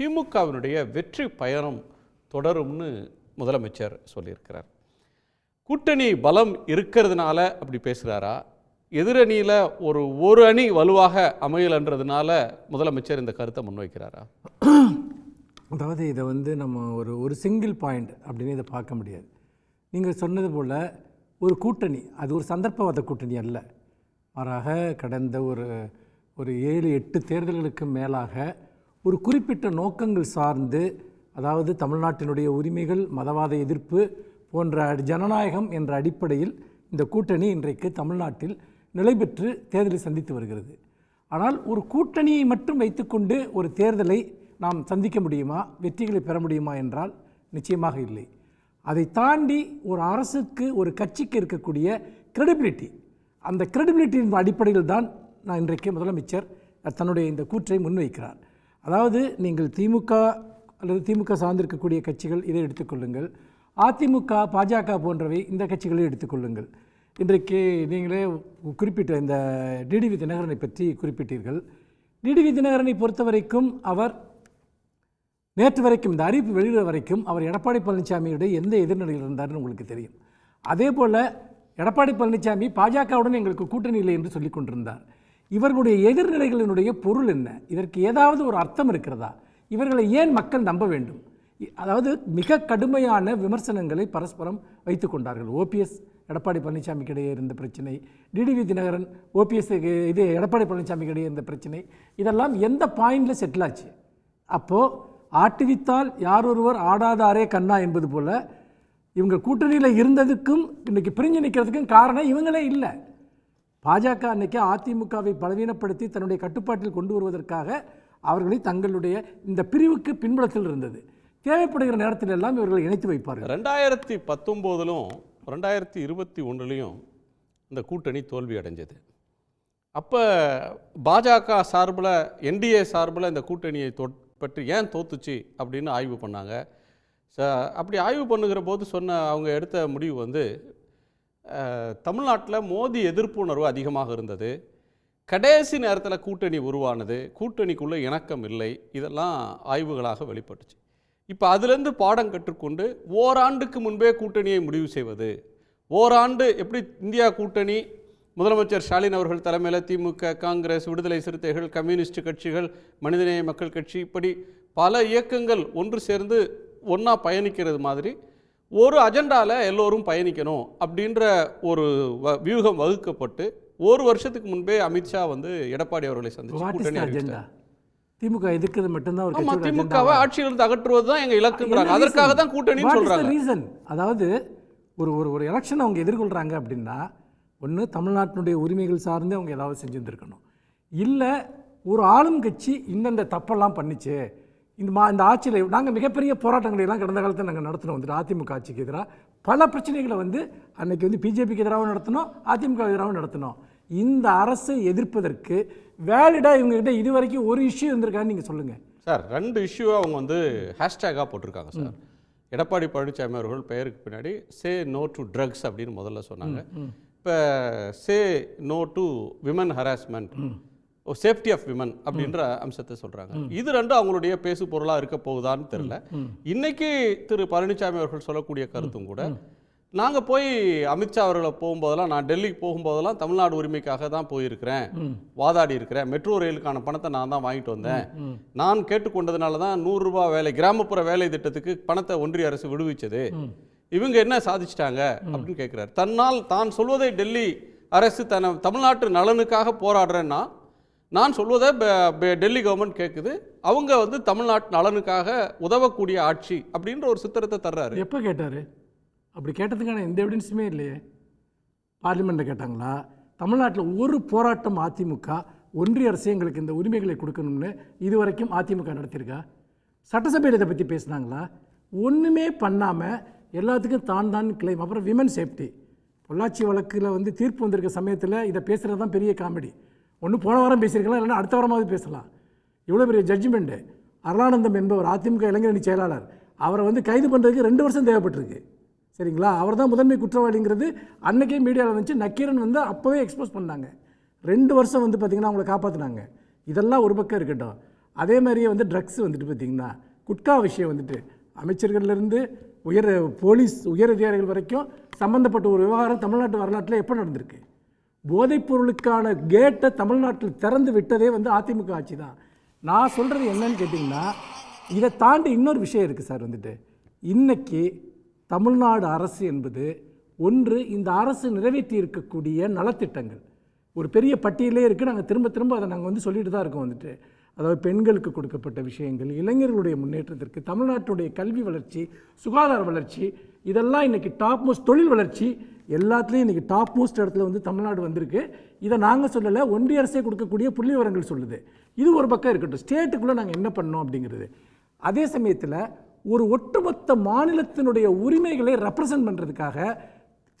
திமுகவினுடைய வெற்றி பயணம் தொடரும்னு முதலமைச்சர் சொல்லியிருக்கிறார். கூட்டணி பலம் இருக்கிறதுனால அப்படி பேசுகிறாரா எதிரணியில் ஒரு ஒரு அணி வலுவாக அமையலன்றதுனால முதலமைச்சர் இந்த கருத்தை முன்வைக்கிறாரா? அதாவது இதை வந்து நம்ம ஒரு ஒரு சிங்கிள் பாயிண்ட் அப்படின்னு இதை பார்க்க முடியாது. நீங்கள் சொன்னது போல் ஒரு கூட்டணி அது ஒரு சந்தர்ப்பவாத கூட்டணி அல்ல. மாறாக கடந்த ஒரு ஒரு ஏழு எட்டு தேர்தல்களுக்கு மேலாக ஒரு குறிப்பிட்ட நோக்கங்கள் சார்ந்து அதாவது தமிழ்நாட்டினுடைய உரிமைகள் மதவாத எதிர்ப்பு போன்ற ஜனநாயகம் என்ற அடிப்படையில் இந்த கூட்டணி இன்றைக்கு தமிழ்நாட்டில் நிலை பெற்று தேர்தலை சந்தித்து வருகிறது. ஆனால் ஒரு கூட்டணியை மட்டும் வைத்துக்கொண்டு ஒரு தேர்தலை நாம் சந்திக்க முடியுமா வெற்றிகளை பெற முடியுமா என்றால் நிச்சயமாக இல்லை. அதை தாண்டி ஒரு அரசுக்கு ஒரு கட்சிக்கு இருக்கக்கூடிய கிரெடிபிலிட்டி அந்த கிரெடிபிலிட்டியின் அடிப்படையில் தான் நான் இன்றைக்கு முதலமைச்சர் தன்னுடைய இந்த கூற்றை முன்வைக்கிறார். அதாவது நீங்கள் திமுக அல்லது திமுக சார்ந்திருக்கக்கூடிய கட்சிகள் இதை எடுத்துக்கொள்ளுங்கள். அதிமுக பாஜக போன்றவை இந்த கட்சிகளை எடுத்துக்கொள்ளுங்கள். இன்றைக்கு நீங்களே குறிப்பிட்ட இந்த டிடிவி தினகரனை பற்றி குறிப்பிட்டீர்கள். டிடிவி தினகரனை பொறுத்த வரைக்கும் அவர் நேற்று வரைக்கும் இந்த அறிவிப்பு வெளியிட வரைக்கும் அவர் எடப்பாடி பழனிசாமியுடைய எந்த எதிர்நிலையில் இருந்தார்னு உங்களுக்கு தெரியும். அதே போல் எடப்பாடி பழனிசாமி பாஜகவுடன் எங்களுக்கு கூட்டணி இல்லை என்று சொல்லிக் கொண்டிருந்தார். இவர்களுடைய எதிர்நிலைகளினுடைய பொருள் என்ன? இதற்கு ஏதாவது ஒரு அர்த்தம் இருக்கிறதா? இவர்களை ஏன் மக்கள் நம்ப வேண்டும்? இ- அதாவது மிக கடுமையான விமர்சனங்களை பரஸ்பரம் வைத்து கொண்டார்கள். ஓபிஎஸ் எடப்பாடி பழனிசாமிக்கு இடையே இருந்த பிரச்சனை டிடிவி தினகரன் ஓபிஎஸ் இது எடப்பாடி பழனிசாமிக்கு இடையே இருந்த பிரச்சனை இதெல்லாம் எந்த பாயிண்டில் செட்டில் ஆச்சு? அப்போது ஆட்டுவித்தால் யாரொருவர் ஆடாதாரே கண்ணா என்பது போல் இவங்க கூட்டணியில் இருந்ததுக்கும் இன்றைக்கி பிரிஞ்சு நிற்கிறதுக்கும் காரணம் இவங்களே இல்லை. பாஜக அன்னைக்கு அதிமுகவை பலவீனப்படுத்தி தன்னுடைய கட்டுப்பாட்டில் கொண்டு வருவதற்காக அவர்களை தங்களுடைய இந்த பிரிவுக்கு பின்புலத்தில் இருந்தது. தேவைப்படுகிற நேரத்தில் எல்லாம் இவர்களை இணைத்து வைப்பார்கள். ரெண்டாயிரத்தி பத்தொம்போதிலும் ரெண்டாயிரத்தி இருபத்தி ஒன்றுலையும் இந்த கூட்டணி தோல்வி அடைஞ்சது. அப்போ பாஜக சார்பில் என்டிஏ சார்பில் இந்த கூட்டணியை தொ பற்றி ஏன் தோத்துச்சு அப்படின்னு ஆய்வு பண்ணாங்க. ச அப்படி ஆய்வு பண்ணுகிற போது சொன்ன அவங்க எடுத்த முடிவு வந்து தமிழ்நாட்டில் மோடி எதிர்ப்புணர்வு அதிகமாக இருந்தது. கடைசி நேரத்தில் கூட்டணி உருவானது கூட்டணிக்குள்ளே இணக்கம் இல்லை இதெல்லாம் ஆய்வுகளாக வெளிப்பட்டுச்சு. இப்போ அதுலேருந்து பாடம் கற்றுக்கொண்டு ஓராண்டுக்கு முன்பே கூட்டணியை முடிவு செய்வது ஓராண்டு எப்படி இந்தியா கூட்டணி முதலமைச்சர் ஸ்டாலின் அவர்கள் தலைமையில் திமுக காங்கிரஸ் விடுதலை சிறுத்தைகள் கம்யூனிஸ்ட் கட்சிகள் மனிதநேய மக்கள் கட்சி இப்படி பல இயக்கங்கள் ஒன்று சேர்ந்து ஒன்றா பயணிக்கிறது மாதிரி ஒரு அஜெண்டாவில் எல்லோரும் பயணிக்கணும் அப்படின்ற ஒரு வியூகம் வகுக்கப்பட்டு ஒரு வருஷத்துக்கு முன்பே அமித்ஷா வந்து எடப்பாடி அவர்களை சந்திச்சு கூட்டணி. திமுக எதிர்க்கிறது மட்டும்தான் ஒரு திமுகவை ஆட்சியிலிருந்து அகற்றுவது தான் எங்க இலக்குன்றாங்க அதற்காக தான் கூட்டணின்னு சொல்றாங்க. ரீசன் அதாவது ஒரு ஒரு ஒரு எலெக்ஷன் அவங்க எதிர்கொள்கிறாங்க அப்படின்னா ஒன்று தமிழ்நாட்டினுடைய உரிமைகள் சார்ந்து அவங்க ஏதாவது செஞ்சுருந்துருக்கணும். இல்லை ஒரு ஆளும் கட்சி இந்தந்த தப்பெல்லாம் பண்ணிச்சு இந்த மா இந்த ஆட்சியில் நாங்கள் மிகப்பெரிய போராட்டங்களை எல்லாம் கடந்த காலத்தில் நாங்கள் நடத்தினோம். வந்துட்டு அதிமுக ஆட்சிக்கு எதிராக பல பிரச்சனைகளை வந்து அன்னைக்கு வந்து பிஜேபிக்கு எதிராகவும் நடத்தினோம் அதிமுக எதிராகவும் நடத்தினோம். இந்த அரசை எதிர்ப்பதற்கு வேலிடாக இவங்ககிட்ட இது வரைக்கும் ஒரு இஷ்யூ இருந்திருக்கான்னு நீங்கள் சொல்லுங்கள் சார் ரெண்டு இஷ்யூவை அவங்க வந்து ஹேஷ்டேக்காக போட்டிருக்காங்க சார். எடப்பாடி பழனிசாமி அவர்கள் பெயருக்கு பின்னாடி சே நோ டு ட்ரக்ஸ் அப்படின்னு முதல்ல சொன்னாங்க. இப்போ say no to women harassment safety of women அப்படின்ற அம்சத்தை சொல்றாங்க. இது ரெண்டும் அவங்களுடைய பேசு பொருளா இருக்க போகுதான்னு தெரியல. இன்னைக்கு திரு பழனிசாமி அவர்கள் சொல்லக்கூடிய கருத்தும் கூட நாங்க போய் அமித்ஷா அவர்களை போகும்போதெல்லாம் நான் டெல்லிக்கு போகும்போதெல்லாம் தமிழ்நாடு உரிமைக்காக தான் போயிருக்கிறேன். வாதாடி இருக்கிறேன். மெட்ரோ ரயிலுக்கான பணத்தை நான் தான் வாங்கிட்டு வந்தேன். நான் கேட்டுக்கொண்டதுனால தான் நூறு ரூபாய் வேலை கிராமப்புற வேலை திட்டத்துக்கு பணத்தை ஒன்றிய அரசு விடுவிச்சது. இவங்க என்ன சாதிச்சிட்டாங்க அப்படின்னு கேட்குறாரு தன்னால் தான் சொல்வதை டெல்லி அரசு தன தமிழ்நாட்டு நலனுக்காக போராடுறேன்னா நான் சொல்வதை டெல்லி கவர்மெண்ட் கேட்குது அவங்க வந்து தமிழ்நாட்டு நலனுக்காக உதவக்கூடிய ஆட்சி அப்படின்ற ஒரு சித்திரத்தை தர்றாரு. எப்போ கேட்டார்? அப்படி கேட்டதுக்கான எந்த எவிடன்ஸுமே இல்லையே. பார்லிமெண்ட்டில் கேட்டாங்களா? தமிழ்நாட்டில் ஒரு போராட்டம் அதிமுக ஒன்றிய அரசு எங்களுக்கு இந்த உரிமைகளை கொடுக்கணும்னு இது வரைக்கும் அதிமுக நடத்தியிருக்கா? சட்டசபையில் இதை பற்றி பேசுனாங்களா? ஒன்றுமே பண்ணாமல் எல்லாத்துக்கும் தான் தான் கிளைம் அப்புறம் விமன் சேஃப்டி பொள்ளாச்சி வழக்கில் வந்து தீர்ப்பு வந்திருக்க சமயத்தில் இதை பேசுகிறது தான் பெரிய காமெடி ஒன்று போன வாரம் பேசியிருக்கலாம் இல்லைன்னா அடுத்த வாரமாவது பேசலாம். இவ்வளோ பெரிய ஜட்ஜ்மெண்ட்டு அருளானந்தம் என்பவர் அதிமுக இளைஞரணி செயலாளர் அவரை வந்து கைது பண்ணுறதுக்கு ரெண்டு வருஷம் தேவைப்பட்டிருக்கு. சரிங்களா? அவர் தான் முதன்மை குற்றவாளிங்கிறது அன்னைக்கே மீடியாவில் வந்துச்சு. நக்கீரன் வந்து அப்போவே எக்ஸ்போஸ் பண்ணாங்க. ரெண்டு வருஷம் வந்து பார்த்திங்கன்னா அவங்கள காப்பாற்றினாங்க இதெல்லாம் ஒரு பக்கம் இருக்கட்டும். அதே மாதிரியே வந்து ட்ரக்ஸ் வந்துட்டு பார்த்திங்கன்னா குட்கா விஷயம் வந்துட்டு அமைச்சர்கள்லேருந்து உயர் போலீஸ் உயர் அதிகாரிகள் வரைக்கும் சம்மந்தப்பட்ட ஒரு விவகாரம் தமிழ்நாட்டு வரலாற்றில் எப்போ நடந்திருக்கு? போதைப் பொருளுக்கான கேட்டை தமிழ்நாட்டில் திறந்து விட்டதே வந்து அதிமுக ஆட்சி தான். நான் சொல்கிறது என்னன்னு கேட்டிங்கன்னா இதை தாண்டி இன்னொரு விஷயம் இருக்குது சார் வந்துட்டு. இன்றைக்கி தமிழ்நாடு அரசு என்பது ஒன்று இந்த அரசு நிறைவேற்றி இருக்கக்கூடிய நலத்திட்டங்கள். ஒரு பெரிய பட்டியலே இருக்குது நாங்கள் திரும்ப திரும்ப அதை நாங்கள் வந்து சொல்லிட்டு தான் இருக்கோம் வந்துட்டு. அதாவது பெண்களுக்கு கொடுக்கப்பட்ட விஷயங்கள் இளைஞர்களுடைய முன்னேற்றத்திற்கு தமிழ்நாட்டுடைய கல்வி வளர்ச்சி சுகாதார வளர்ச்சி இதெல்லாம் இன்றைக்கி டாப் மோஸ்ட் தொழில் வளர்ச்சி எல்லாத்துலேயும் இன்றைக்கி டாப் மோஸ்ட் இடத்துல வந்து தமிழ்நாடு வந்திருக்கு. இதை நாங்கள் சொல்லலை ஒன்றிய அரசே கொடுக்கக்கூடிய புள்ளி விவரங்கள் சொல்லுது. இது ஒரு பக்கம் இருக்கட்டும். ஸ்டேட்டுக்குள்ளே நாங்கள் என்ன பண்ணோம் அப்படிங்கிறது. அதே சமயத்தில் ஒரு ஒட்டுமொத்த மாநிலத்தினுடைய உரிமைகளை ரெப்ரசன்ட் பண்ணுறதுக்காக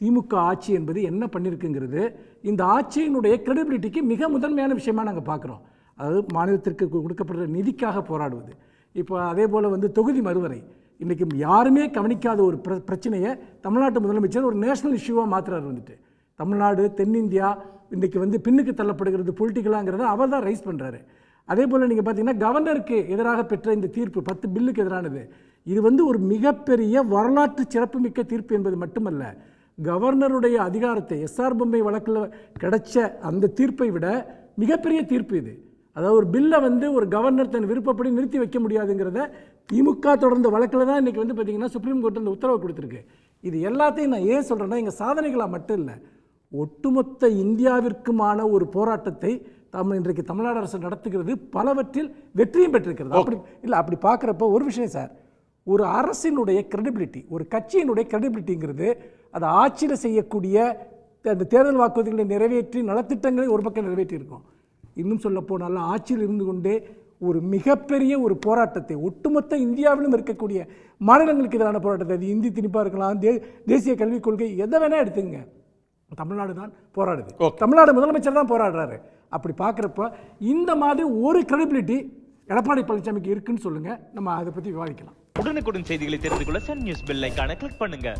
திமுக ஆட்சி என்பது என்ன பண்ணியிருக்குங்கிறது இந்த ஆட்சியினுடைய கிரெடிபிலிட்டிக்கு மிக முதன்மையான விஷயமாக நாங்கள் பார்க்குறோம். அதாவது மாநிலத்திற்கு கு- கொடுக்கப்படுற நிதிக்காக போராடுவது. இப்போ அதே போல் வந்து தொகுதி மறுவரை. இன்றைக்கி யாருமே கவனிக்காத ஒரு பிர பிரச்சனையை தமிழ்நாட்டு முதலமைச்சர் ஒரு நேஷனல் இஷ்யூவாக மாற்றுறாரு வந்துட்டு. தமிழ்நாடு தென்னிந்தியா இன்றைக்கி வந்து பின்னுக்கு தள்ளப்படுகிறது பொலிட்டிக்கலாங்கிறத அவர் தான் ரைஸ் பண்ணுறாரு அதே போல் நீங்கள் பார்த்தீங்கன்னா கவர்னருக்கு எதிராக பெற்ற இந்த தீர்ப்பு பத்து பில்லுக்கு எதிரானது இது வந்து ஒரு மிகப்பெரிய வரலாற்று சிறப்புமிக்க தீர்ப்பு என்பது மட்டுமல்ல கவர்னருடைய அதிகாரத்தை எஸ்ஆர் பொம்மை வழக்கில் கிடைச்ச அந்த தீர்ப்பை விட மிகப்பெரிய தீர்ப்பு இது. அதாவது ஒரு பில்லை வந்து ஒரு கவர்னர் தன் விருப்பப்படி நிறுத்தி வைக்க முடியாதுங்கிறத திமுக தொடர்ந்த வழக்கில் தான் இன்றைக்கி வந்து பார்த்திங்கன்னா சுப்ரீம் கோர்ட் அந்த உத்தரவு கொடுத்துருக்கு. இது எல்லாத்தையும் நான் ஏன் சொல்கிறேன்னா எங்கள் சாதனைகளாக மட்டும் இல்லை ஒட்டுமொத்த இந்தியாவிற்குமான ஒரு போராட்டத்தை தமிழ் இன்றைக்கு தமிழ்நாடு அரசு நடத்துகிறது பலவற்றில் வெற்றியும் பெற்றிருக்கிறது. அப்படி இல்லை அப்படி பார்க்குறப்ப ஒரு விஷயம் சார் ஒரு அரசினுடைய கிரெடிபிலிட்டி ஒரு கட்சியினுடைய கிரெடிபிலிட்டிங்கிறது அது ஆட்சியில் செய்யக்கூடிய அந்த தேர்தல் வாக்குறுதிகளை நிறைவேற்றி நலத்திட்டங்களை ஒரு பக்கம் நிறைவேற்றியிருக்கோம். இன்னும் சொல்ல போனால் ஆட்சியில் இருந்து கொண்டே ஒரு மிகப்பெரிய ஒரு போராட்டத்தை ஒட்டுமொத்த இந்தியாவிலும் இருக்கக்கூடிய மாநிலங்களுக்கு எதிரான போராட்டத்தை அது இந்தி திணிப்பாக இருக்கலாம் தே தேசிய கல்விக் கொள்கை எதை வேணால் எடுத்துங்க. தமிழ்நாடு தான் போராடுது. தமிழ்நாடு முதலமைச்சர் தான் போராடுறாரு. அப்படி பார்க்குறப்ப இந்த மாதிரி ஒரு கிரெடிபிலிட்டி எடப்பாடி பழனிசாமிக்கு இருக்குன்னு சொல்லுங்கள் நம்ம அதை பற்றி விவாதிக்கலாம். உடனுக்குடன் செய்திகளை தெரிந்து கொள்ள சன் நியூஸ் பெல் ஐகானை கிளிக் பண்ணுங்க.